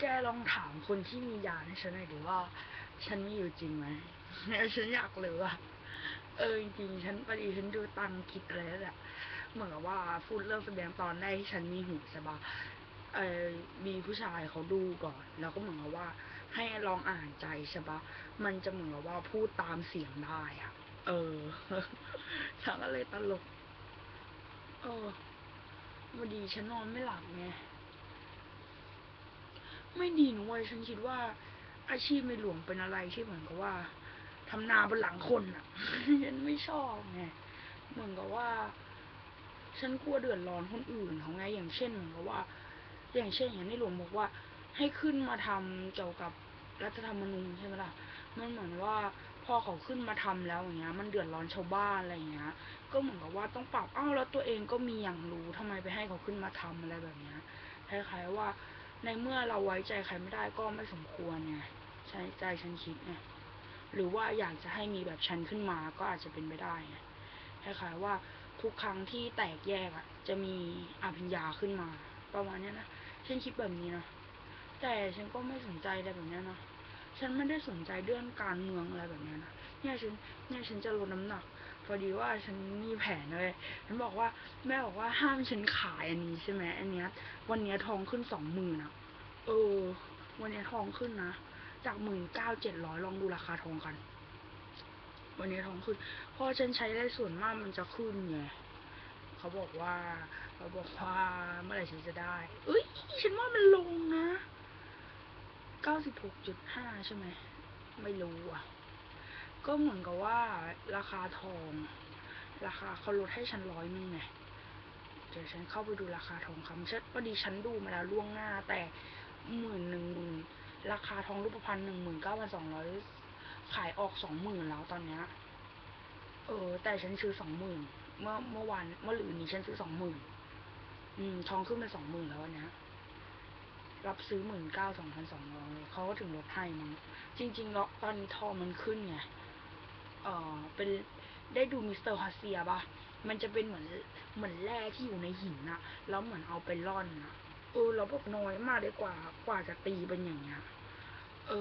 แกลองถามคนที่มียาให้ฉันหน่อยดิว่า ฉันมีอยู่จริงไหมฉันอยากรู้ว่าเออจริงๆฉันพอดีฉันดูตังคิดอะไรแล้วแหละเหมือนกับว่าพูดเรื่องแสดงตอนแรกที่ฉันมีหูใช่ปะเออมีผู้ชายเขาดูก่อน แล้วก็เหมือนกับว่า ให้ลองอ่านใจใช่ปะมันจะเหมือนกับว่าพูดตามเสียงได้อะเออฉันก็เลยตลกเออพอดีฉันนอนไม่หลับไง ไม่ดีหนูเว้ยฉันคิดว่า อาชีพในหลวงเป็นอะไรที่เหมือนกับว่าทำนาบนหลังคนอะฉันไม่ชอบไงเหมือนกับว่า ฉันกลัวเดือดร้อนคนอื่นเขาไงอย่างเช่นเหมือนกับว่า อย่างเช่นอย่างในหลวงบอกว่า ให้ขึ้นมาทำเกี่ยวกับรัฐธรรมนูญใช่ไหมล่ะมันเหมือนว่าพอเขาขึ้นมาทำแล้วอย่างเงี้ย มันเดือดร้อนชาวบ้านอะไรอย่างเงี้ย ก็เหมือนกับว่าต้องปรับอ้าวแล้วตัวเองก็มีอย่างรู้ทำไมไปให้เขาขึ้นมาทำอะไรแบบเนี้ยคล้ายๆว่า ในเมื่อเราไว้ใจใครไม่ได้ก็ไม่สมควรไงใช่ใจฉันคิดไงหรือว่าอยากจะให้มีแบบฉันขึ้นมาก็อาจจะเป็นไปได้ไงคล้ายๆว่าทุกครั้งที่แตกแยกอะจะมีอภิญญาขึ้นมา ประมาณนี้นะฉันคิดแบบนี้นะแต่ฉันก็ไม่สนใจอะไรแบบนี้นะฉันไม่ได้สนใจเรื่องการเมืองอะไรแบบนี้นะเนี่ยฉันเนี่ยฉันจะลดน้ำหนัก พอดีว่าฉันมีแผนเลยฉันบอกว่าแม่บอกว่าห้ามฉันขายอันนี้ใช่ไหมอันเนี้ย วันเนี้ยทองขึ้นสองหมื่นอะเออ วันเนี้ยทองขึ้นนะ จากหมื่นเก้าเจ็ดร้อยลองดูราคาทองกัน วันนี้ทองขึ้นเพราะฉันใช้ได้ส่วนมากมันจะขึ้นไงเขาบอกว่าเขาบอกว่าเมื่อไหร่ฉันจะได้ เอ้ยฉันว่ามันลงนะเก้าสิบหกจุดห้าใช่ไหมไม่รู้อะ ก็เหมือนกับว่าราคาทอง ราคาเขาลดให้ฉันร้อยนึงไงเดี๋ยวฉันเข้าไปดูราคาทองคำฉันพอดีฉันดูมาแล้วล่วงหน้า แต่หมื่นหนึ่งหมื่นราคาทองรูปพรรณหนึ่งหมื่นเก้าพันสองร้อยขายออกสองหมื่นแล้วตอนเนี้ยเออ แต่ฉันซื้อสองหมื่นเมื่อเมื่อวานเมื่อหรือนี้ฉันซื้อสองหมื่นอืมทองขึ้นเป็นสองหมื่นแล้ววันเนี้ยรับซื้อหมื่นเก้าสองพันสองร้อยเขาก็ถึงลดให้มั้งจริงๆแล้วตอนนี้ทองมันขึ้นไง เออเป็นได้ดูมิสเตอร์ฮอสเซียป่ะมันจะเป็นเหมือนเหมือนแร่ที่อยู่ในหินอะแล้วเหมือนเอาไปร่อนอะเออแล้วแบบน้อยมากเลยกว่ากว่าจะตีเป็นอย่างเงี้ยเอ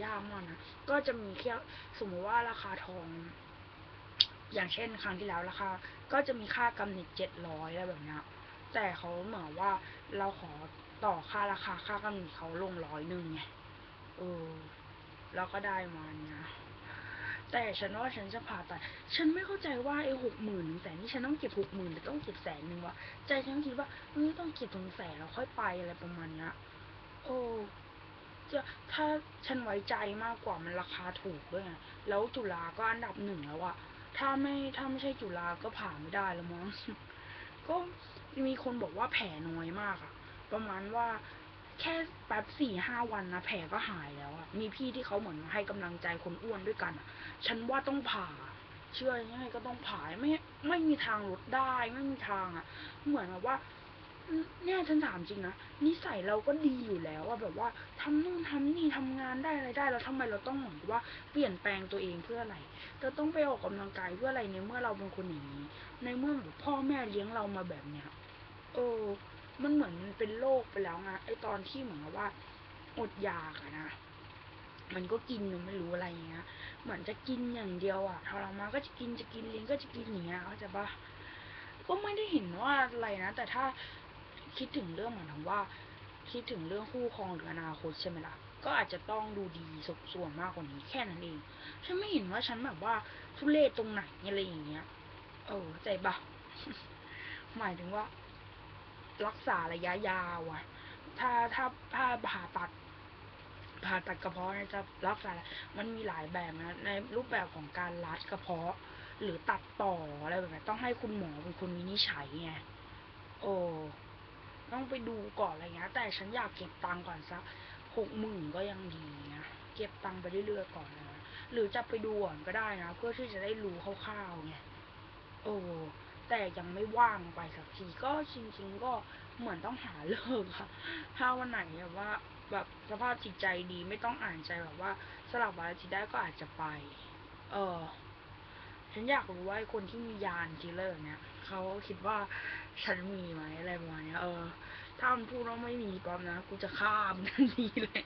อยากมากนะก็จะมีแค่สมมติว่าราคาทอง อย่างเช่นครั้งที่แล้วราคาก็จะมีค่ากำเนิดเจ็ดร้อยอะไรแบบเนี้ยแต่เขาเหมือนว่าเราขอต่อค่าราคาค่ากำเนิดเขาลงร้อยหนึ่งไงเออแล้วก็ได้มาเนี้ย แต่ฉันว่าฉันจะผ่าตัด ฉันไม่เข้าใจว่าไอ้หกหมื่นแต่นี่ฉันต้องเก็บหกหมื่นหรือต้องเก็บแสนหนึ่งวะ ใจฉันคิดว่าเออต้องเก็บถึงแสนแล้วค่อยไปอะไรประมาณเนี้ยโอ้จะถ้าฉันไว้ใจมากกว่ามันราคาถูกด้วยไงแล้วจุฬาก็อันดับหนึ่งแล้วอะถ้าไม่ถ้าไม่ใช่จุฬาก็ผ่าไม่ได้แล้วมั้ง ก็มีคนบอกว่าแผลน้อยมากอะประมาณว่า แค่แป๊บสี่ห้าวันนะแผลก็หายแล้วอะมีพี่ที่เขาเหมือนให้กำลังใจคนอ้วนด้วยกันอะฉันว่าต้องผ่า เชื่อยังไงก็ต้องผ่าไม่ไม่มีทางลดได้ไม่มีทางอะเหมือนแบบว่าเนี่ยฉันถามจริงนะนิสัยเราก็ดีอยู่แล้วอะแบบว่าทำนู่นทำนี่ทำงานได้อะไรได้แล้วทำไมเราต้องเหมือนว่าเปลี่ยนแปลงตัวเองเพื่ออะไรเราต้องไปออกกำลังกายเพื่ออะไรในเมื่อเราเป็นคนอย่างนี้ ในเมื่อพ่อแม่เลี้ยงเรามาแบบเนี้ยเออ มันเหมือนมันเป็นโรคไปแล้วไงไอตอนที่เหมือนกับว่าอดอยากอะนะมันก็กินมันไม่รู้อะไรอย่างเงี้ย เหมือนจะกินอย่างเดียวอะทรมานก็จะกินจะกินเลี้ยงก็จะกินอย่างเงี้ยเข้าใจปะก็ไม่ได้เห็นว่าอะไรนะ แต่ถ้าคิดถึงเรื่องเหมือนถึงว่า คิดถึงเรื่องคู่ครองหรืออนาคตใช่ไหมล่ะก็อาจจะต้องดูดีสมส่วนมากกว่านี้แค่นั้นเองฉันไม่เห็นว่าฉันแบบว่าทุเรศตรงไหนอะไรอย่างเงี้ย เออใจบะหมายถึงว่า รักษาระยะยาวอะถ้าถ้าถ้าผ่าตัด ผ่าตัดกระเพาะจะรักษา มันมีหลายแบบนะ ในรูปแบบของการรัดกระเพาะ หรือตัดต่ออะไรแบบนี้ต้องให้คุณหมอเป็นคนวินิจฉัยไง โอ้ต้องไปดูก่อนอะไรเงี้ย แต่ฉันอยากเก็บตังก่อนสักหกหมื่นก็ยังดีนะ เก็บตังไปเรื่อยๆก่อนนะ หรือจะไปดูก่อนก็ได้นะ เพื่อที่จะได้รู้คร่าวๆไง โอ้ แต่ยังไม่ว่างไปสักทีก็จริงๆก็เหมือนต้องหาเลิกค่ะ ถ้าวันไหนแบบว่าแบบสภาพจิตใจดีไม่ต้องอ่านใจแบบว่าสลับวันอาทิตได้ก็อาจจะไป เออฉันอยากรู้ว่าคนที่มียานคิลเลอร์เนี่ยเขาคิดว่าฉันมีไหมอะไรประมาณเนี้ยเออ ถ้ามันพูดว่าไม่มีปั๊บนะกูจะฆ่ามันทันทีเลย